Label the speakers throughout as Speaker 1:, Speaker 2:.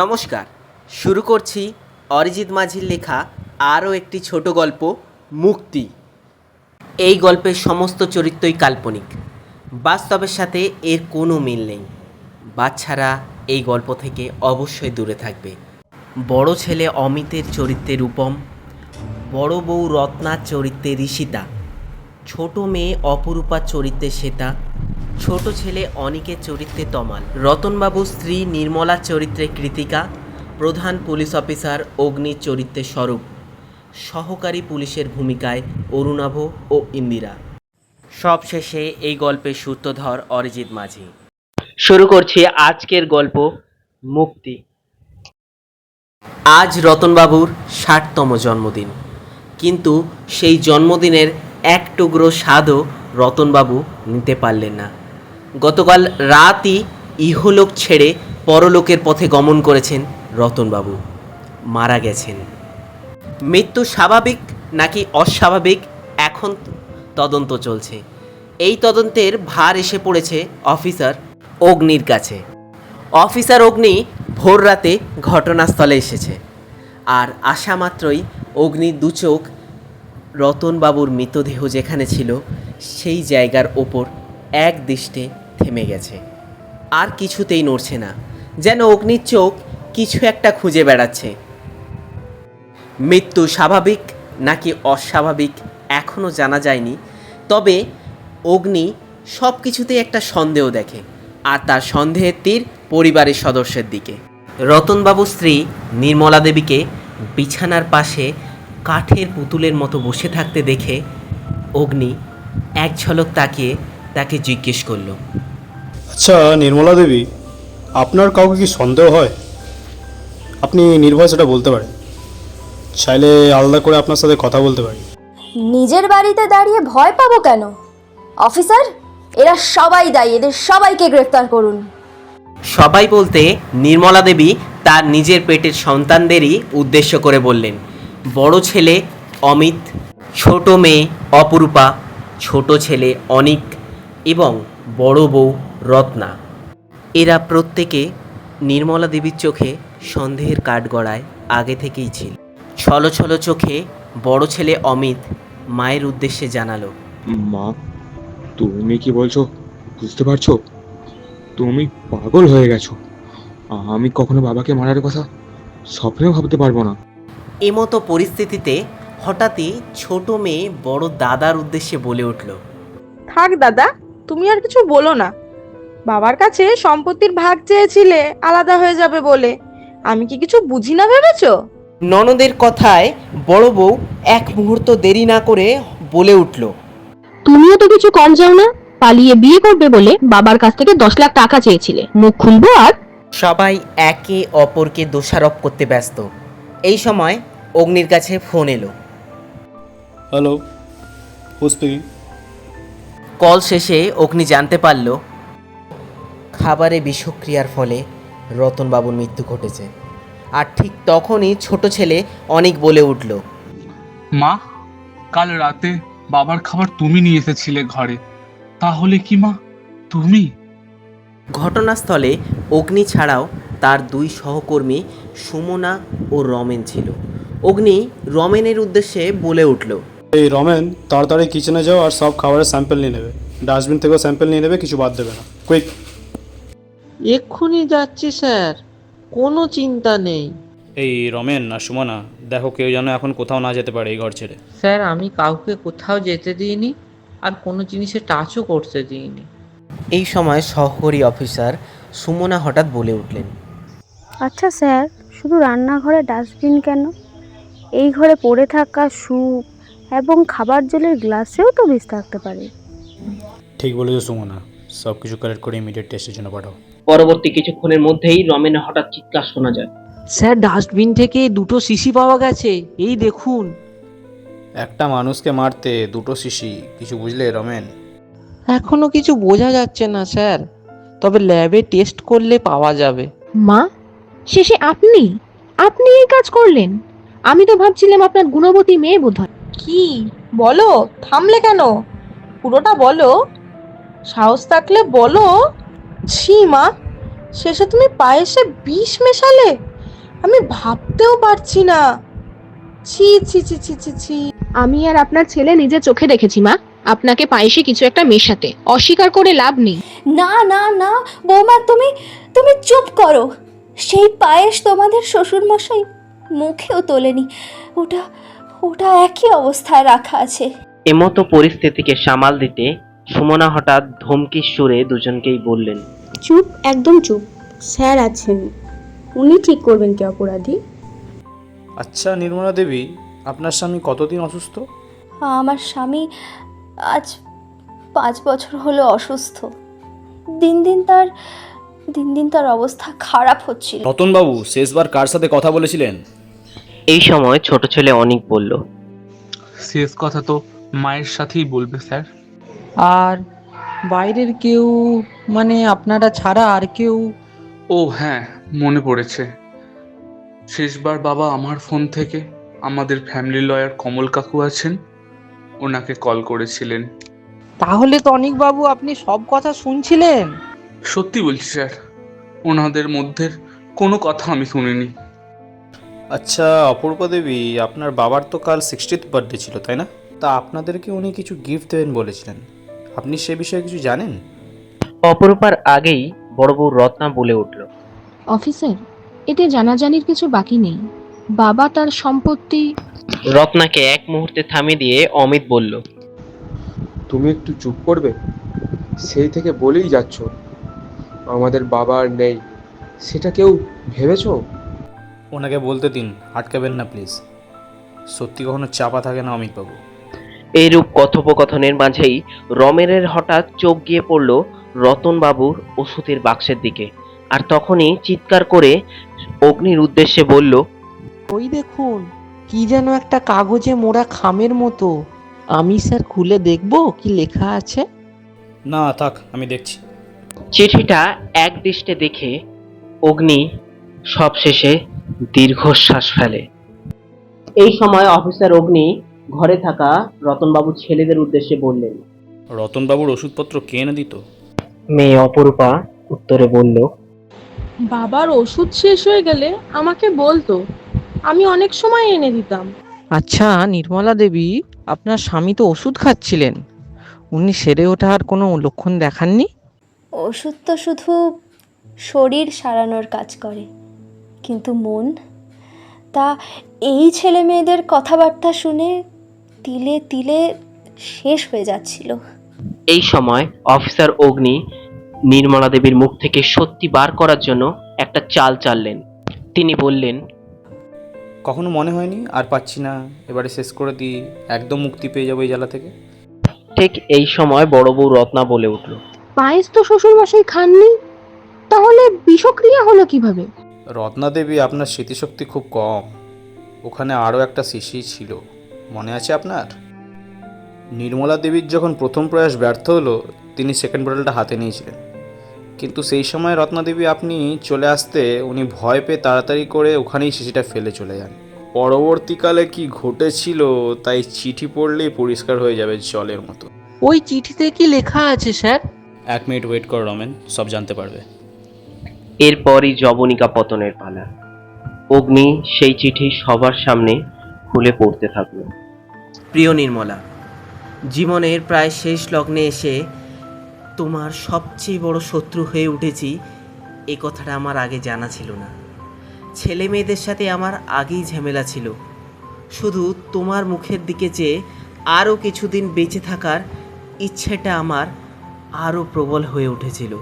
Speaker 1: নমস্কার, শুরু করছি অরিজিৎ মাঝির লেখা আরও একটি ছোট গল্প, মুক্তি। এই গল্পের সমস্ত চরিত্রই কাল্পনিক। বাস্তবের সাথে এর কোনো মিল নেই। বাচ্চারা এই গল্প থেকে অবশ্যই দূরে থাকবে। বড় ছেলে অমিতের চরিত্রে রূপম, বড় বউ রত্নার চরিত্রে ঋষিতা, ছোট মেয়ে অপরূপার চরিত্রে শ্বেতা ছোট ছেলে অনিকের চরিত্রে তমাল। রতনবাবুর স্ত্রী নির্মলার চরিত্রে কৃতিকা। প্রধান পুলিশ অফিসার অগ্নির চরিত্রে স্বরূপ। সহকারী পুলিশের ভূমিকায় অরুণাভ ও ইন্দিরা। সবশেষে এই গল্পের সূত্রধর অরিজিৎ মাঝি। শুরু করছি আজকের গল্প মুক্তি। আজ রতনবাবুর ষাটতম জন্মদিন। কিন্তু সেই জন্মদিনের এক টুকরো স্বাদও রতনবাবু নিতে পারলেন না। গতকাল রাতই ইহলোক ছেড়ে পরলোকের পথে গমন করেছেন রতনবাবু। মারা গেছেন। মৃত্যু স্বাভাবিক নাকি অস্বাভাবিক? এখন তদন্ত চলছে। এই তদন্তের ভার এসে পড়েছে অফিসার অগ্নির কাছে। অফিসার অগ্নি ভোর রাতে ঘটনাস্থলে এসেছে। আর আসা মাত্রই অগ্নির দু চোখ রতনবাবুর মৃতদেহ যেখানে ছিল, সেই জায়গার ওপর এক দৃষ্টে থেমে গেছে। আর কিছুতেই নড়ছে না, যেন অগ্নির চোখ কিছু একটা খুঁজে বেড়াচ্ছে। মৃত্যু স্বাভাবিক নাকি অস্বাভাবিক এখনও জানা যায়নি, তবে অগ্নি সব কিছুতেই একটা সন্দেহ দেখে, আর তার সন্দেহের তীর পরিবারের সদস্যের দিকে। রতনবাবুর স্ত্রী নির্মলা দেবীকে বিছানার পাশে কাঠের পুতুলের মতো বসে থাকতে দেখে অগ্নি এক ঝলক তাকিয়ে তাকে জিজ্ঞেস করল
Speaker 2: আচ্ছা নির্মলা দেবী আপনার কাউকে কি সন্দেহ হয়? আপনি নির্ভয় সেটা বলতে পারেন। চাইলে আলাদা করে আপনার সাথে কথা বলতে পারি।
Speaker 3: নিজের বাড়িতে দাঁড়িয়ে ভয় পাবো কেন? অফিসার এরা সবাই দায়ী এদের সবাইকে গ্রেফতার করুন।
Speaker 1: সবাই বলতে নির্মলা দেবী তার নিজের পেটের সন্তানদেরই উদ্দেশ্য করে বললেন। বড় ছেলে অমিত ছোট মেয়ে অপরূপা ছোট ছেলে অনিক এবং বড় বউ রত্না। এরা প্রত্যেকে নির্মলা দেবীর চোখে সন্দেহের কাঠগড়ায় আগে থেকেই ছিল। ছলো ছলো চোখে বড় ছেলে অমিত মায়ের উদ্দেশ্যে জানালো
Speaker 4: মা তুমি কি বলছো? বুঝতে পারছ? তুমি পাগল হয়ে গেছো। আমি কখনো বাবাকে মারার কথা স্বপ্নেও ভাবতে পারব না।
Speaker 1: এমতো পরিস্থিতিতে হঠাৎই ছোট মেয়ে বড় দাদার উদ্দেশ্যে বলে উঠল
Speaker 5: থাক দাদা তুমি আর কিছু বলো না। বাবার কাছে সম্পত্তির ভাগ চেয়েছিলে আলাদা হয়ে যাবে বলে। আমি কি কিছু বুঝি না ভেবেছো?
Speaker 1: ননদের কথায় বড় বউ এক মুহূর্ত দেরি না করে বলে উঠল।
Speaker 6: তুমিও তো কিছু কম যাও না পালিয়ে বিয়ে করবে বলে বাবার কাছ থেকে দশ লাখ টাকা চেয়েছিলে। মুখ খুলবো আর?
Speaker 1: সবাই একে অপরকে দোষারোপ করতে ব্যস্ত। এই সময় অগ্নির কাছে ফোন এলো।
Speaker 2: হ্যালো
Speaker 1: কল শেষে অগ্নি জানতে পারল খাবারে বিষক্রিয়ার ফলে রতনবাবুর মৃত্যু ঘটেছে। আর ঠিক তখনই ছোট ছেলে অনেক বলে উঠল
Speaker 7: মা কাল রাতে বাবার খাবার তুমি নিয়ে এসেছিলে ঘরে তাহলে কি মা তুমি?
Speaker 1: ঘটনাস্থলে অগ্নি ছাড়াও তার দুই সহকর্মী সুমনা ও রমেন ছিল। অগ্নি রমেনের উদ্দেশ্যে বলে উঠল
Speaker 2: এই রমেন তাড়াতাড়ি কিচেনে যাও আর সব খাবারের স্যাম্পল নিয়ে নেবে। ডাস্টবিন থেকেও স্যাম্পল নিয়ে নেবে কিছু বাদ দেবে না। কুইক
Speaker 8: এক্ষুনি যাচ্ছি স্যার। কোনো চিন্তা নেই।
Speaker 9: এই রমেন না সুমনা দেখো কেউ যেন এখন কোথাও না যেতে পারে এই ঘর ছেড়ে।
Speaker 8: স্যার আমি কাউকে কোথাও যেতে দিইনি আর কোনো জিনিসে টাচও করতে দিইনি।
Speaker 1: এই সময় সহকারী অফিসার সুমনা হঠাৎ বলে উঠলেন
Speaker 10: আচ্ছা স্যার শুধু রান্নাঘরে ডাস্টবিন কেন? এই ঘরে পড়ে থাকা স্যুপ এবং খাবার জলের গ্লাসেও তো বিষ থাকতে পারে।
Speaker 2: ঠিক বলেছ সুমনা। সব কিছু কালেক্ট করে ইমিডিয়েট টেস্টের জন্য পাঠাও।
Speaker 1: পরবর্তী কিছুক্ষণের মধ্যেই রমেনের হঠাৎ চিৎকার শোনা যায়।
Speaker 8: স্যার ডাস্টবিন থেকে দুটো শিশি পাওয়া গেছে। এই দেখুন।
Speaker 9: একটা মানুষকে মারতে দুটো শিশি কিছু বুঝলে রমেন?
Speaker 8: এখনও কিছু বোঝা যাচ্ছে না স্যার। তবে ল্যাবে টেস্ট করলে পাওয়া যাবে।
Speaker 6: মা শেষে আপনি? আপনি এই কাজ করলেন। আমি তো ভাবছিলাম আপনার গুণবতী মেয়ে বোধহয়।
Speaker 5: কি? বলো থামলে কেন? পুরোটা বলো। সাহস থাকলে বলো। ছি মা শেষে তুমি পায়েসে বিষ মেশালে? আমি ভাবতেও পারছি না। ছি ছি ছি ছি ছি ছি।
Speaker 6: আমি আর আপনার ছেলে নিজে চোখে দেখেছি মা। আপনাকে পায়েসে কিছু একটা মেশাতে। অস্বীকার করে লাভ নেই।
Speaker 3: না না না বৌমা তুমি তুমি চুপ করো। সেই পায়েস তোমাদের শ্বশুরমশাই মুখেও তোলেনি। ওটা ওটা একই অবস্থায় রাখা আছে।
Speaker 1: এমতো পরিস্থিতিকে সামাল দিতে সুমনা হঠাৎ ধমকির সুরে দুজনকেই বললেন
Speaker 10: চুপ একদম চুপ। স্যার আছেন। উনি ঠিক করবেন কি অপরাধী?
Speaker 9: আচ্ছা নির্মলা দেবী আপনার স্বামী কতদিন অসুস্থ?
Speaker 3: আমার স্বামী আজ পাঁচ বছর হলো অসুস্থ। দিন দিন তার দিন দিন তার অবস্থা খারাপ হচ্ছিল।
Speaker 9: রতনবাবু শেষবার কার সাথে কথা বলেছিলেন?
Speaker 1: এই সময় ছোট ছেলে অনিক বলল
Speaker 7: শেষ কথা তো মায়ের সাথেই বলবে স্যার।
Speaker 8: আর বাইরের কেউ মানে আপনারা ছাড়া আর কেউ?
Speaker 7: ও হ্যাঁ মনে পড়েছে। শেষবার বাবা আমার ফোন থেকে আমাদের ফ্যামিলি লয়ার কমল কাকু আছেন ওনাকে কল করেছিলেন।
Speaker 8: তাহলে তো বাবু আপনি সব কথা শুনছিলেন?
Speaker 7: সত্যি বলছি স্যার ওনাদের মধ্যে কোনো কথা আমি শুনিনি।
Speaker 9: আচ্ছা অপূর্বা দেবী আপনার বাবার তো কাল সিক্সটিথ বার্থডে ছিল তাই না? তা আপনাদেরকে উনি কিছু গিফট দেবেন বলেছিলেন। আপনি সে বিষয়ে কিছু জানেন?
Speaker 1: অপরূপার আগেই বড় বউ রত্না বলে উঠল।
Speaker 6: অফিসার এতে জানাজানির কিছু বাকি নেই। বাবা তার সম্পত্তি
Speaker 1: রত্নাকে এক মুহূর্তে থামিয়ে দিয়ে অমিত বলল
Speaker 4: তুমি একটু চুপ করবে? সেই থেকে বলেই যাচ্ছ। আমাদের বাবা আর নেই। সেটা কেউ ভেবেছো?
Speaker 9: ওনাকে বলতে দিন আটকাবেন না প্লিজ। সত্যি কখনো চাপা থাকে না অমিতবাবু।
Speaker 1: এইরূপ কথোপকথনের মাঝেই রমেরের হঠাৎ চোখ গিয়ে পড়ল রতনবাবুর ওষুধের বাক্সের দিকে। আর তখনই চিৎকার করে অগ্নির উদ্দেশ্যে বলল
Speaker 8: ওই দেখুন কি যেন একটা কাগজে মোড়া খামের মতো। আমি স্যার খুলে দেখব কি লেখা আছে?
Speaker 9: না থাক আমি দেখছি।
Speaker 1: চিঠিটা এক দৃষ্টে দেখে অগ্নি সবশেষে দীর্ঘশ্বাস ফেলে। এই সময় অফিসার অগ্নি ঘরে থাকা রতনবাবু ছেলেদের উদ্দেশ্যে বললেন
Speaker 9: রতনবাবুর ওষুধপত্র কে এনে দিত?
Speaker 1: মেয়ে অপরূপা উত্তরে বলল
Speaker 5: বাবার ওষুধ শেষ হয়ে গেলে আমাকে বলতো আমি অনেক সময় এনে দিতাম।
Speaker 8: আচ্ছা নির্মলা দেবী আপনার স্বামী তো ওষুধ খাচ্ছিলেন। উনি সেরে ওঠার কোনো লক্ষণ দেখাননি?
Speaker 3: ওষুধ তো শুধু শরীর সারানোর কাজ করে কিন্তু মন? তা এই ছেলে মেয়েদের কথাবার্তা শুনে তিলে তিলে শেষ হয়ে যাচ্ছিল।
Speaker 1: এই সময় অফিসার অগ্নি নির্মলা দেবীর মুখ থেকে সত্যি বার করার জন্য একটা চাল চাললেন। তিনি বললেন
Speaker 9: কখনো মনে হয়নি আর পাচ্ছি না। এবারে শেষ করে দিই একদম মুক্তি পেয়ে যাব এই জ্বালা থেকে।
Speaker 1: ঠিক এই সময় বড় বউ রত্না বলে উঠল
Speaker 6: পায়েস তো শ্বশুরমশাই খাননি তাহলে বিষক্রিয়া হলো কীভাবে?
Speaker 9: রত্না দেবী আপনার স্মৃতিশক্তি খুব কম। ওখানে আরও একটা শিশি ছিল। মনে আছে আপনার? নির্মলা দেবীর যখন প্রথম প্রয়াস ব্যর্থ হলো তিনি সেকেন্ড বোতলটা হাতে নিয়েছিলেন। কিন্তু সেই সময় রত্নাদেবী আপনি চলে আসতে উনি ভয় পেয়ে তাড়াতাড়ি করে ওখানেই শিশিটা ফেলে চলে যান। পরবর্তীকালে কি ঘটেছিল তাই চিঠি পড়লেই পরিষ্কার হয়ে যাবে জলের মতো।
Speaker 8: ওই চিঠিতে কি লেখা আছে স্যার?
Speaker 9: এক মিনিট ওয়েট কর রমেন সব জানতে পারবে।
Speaker 1: এরপরই জবনিকা পতনের পালা। অগ্নি সেই চিঠি সবার সামনে খুলে পড়তে থাকল। প্রিয় নির্মলা, জীবনের প্রায় শেষ লগ্নে এসে তোমার সবচেয়ে বড় শত্রু হয়ে উঠেছি, এ কথাটা আমার আগে জানা ছিল না। ছেলে মেয়েদের সাথে আমার আগেই ঝামেলা ছিল। শুধু তোমার মুখের দিকে চেয়ে আরও কিছুদিন বেঁচে থাকার ইচ্ছেটা আমার আরও প্রবল হয়ে উঠেছিল।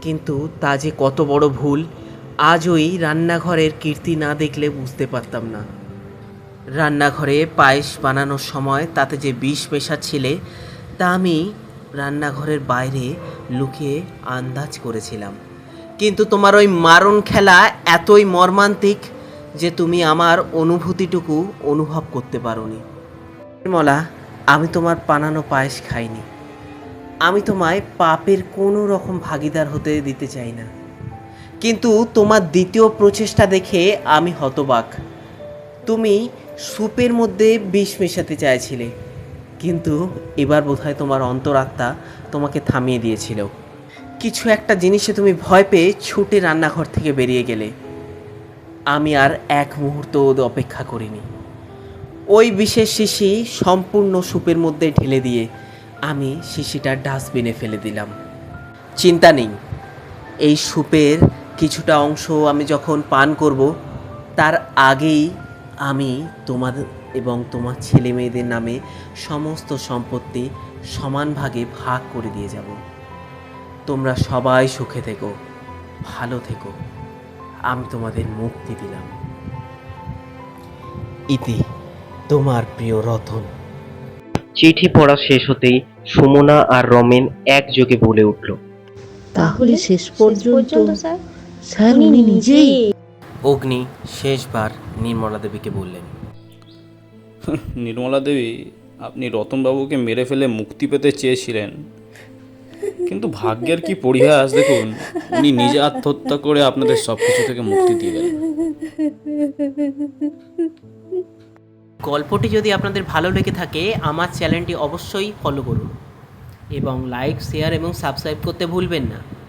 Speaker 1: কিন্তু তা যে কত বড় ভুল আজ ওই রান্নাঘরের কীর্তি না দেখলে বুঝতে পারতাম না। রান্নাঘরে পায়েস বানানোর সময় তাতে যে বিষ মেশাচ্ছিলে তা আমি রান্নাঘরের বাইরে লুকিয়ে আন্দাজ করেছিলাম। কিন্তু তোমার ওই মারণ খেলা এতই মর্মান্তিক যে তুমি আমার অনুভূতিটুকু অনুভব করতে পারোনি। নির্মলা, আমি তোমার পানানো পায়েস খাইনি। আমি তোমায় পাপের কোনো রকম ভাগিদার হতে দিতে চাই না। কিন্তু তোমার দ্বিতীয় প্রচেষ্টা দেখে আমি হতবাক। তুমি স্যুপের মধ্যে বিষ মেশাতে চাইছিলে। কিন্তু এবার বোধহয় তোমার অন্তরাত্মা তোমাকে থামিয়ে দিয়েছিল। কিছু একটা জিনিসে তুমি ভয় পেয়ে ছুটে রান্নাঘর থেকে বেরিয়ে গেলে। আমি আর এক মুহূর্ত অপেক্ষা করিনি। ওই বিশেষ শিশি সম্পূর্ণ সুপের মধ্যে ঢেলে দিয়ে আমি শিশিটা ডাস্টবিনে ফেলে দিলাম। চিন্তা নেই, এই সুপের কিছুটা অংশ আমি যখন পান করব, তার আগেই আমি তোমার এবং তোমার ছেলে মেয়েদের নামে সমস্ত সম্পত্তি সমান ভাগে ভাগ করে দিয়ে যাব। তোমরা সবাই সুখে থেকো ভালো থেকো। আমি তোমাদের মুক্তি দিলাম। ইতি তোমার প্রিয় রতন। চিঠি পড়া শেষ হতেই সুমনা আর রমেন একযোগে বলে উঠল
Speaker 8: তাহলে শেষ পর্যন্ত
Speaker 10: স্যার?
Speaker 8: স্যার উনি নিজেই
Speaker 1: অগ্নি শেষবার নির্মলা দেবীকে বললেন।
Speaker 9: নির্মলা দেবী আপনি রতনবাবুকে মেরে ফেলে মুক্তি পেতে চেয়েছিলেন। কিন্তু ভাগ্যের কি পরিহাস দেখুন উনি নিজে আত্মহত্যা করে আপনাদের সব কিছু থেকে মুক্তি দিয়ে গেলেন।
Speaker 1: গল্পটি যদি আপনাদের ভালো লেগে থাকে আমার চ্যানেলটি অবশ্যই ফলো করুন। এবং লাইক শেয়ার এবং সাবস্ক্রাইব করতে ভুলবেন না।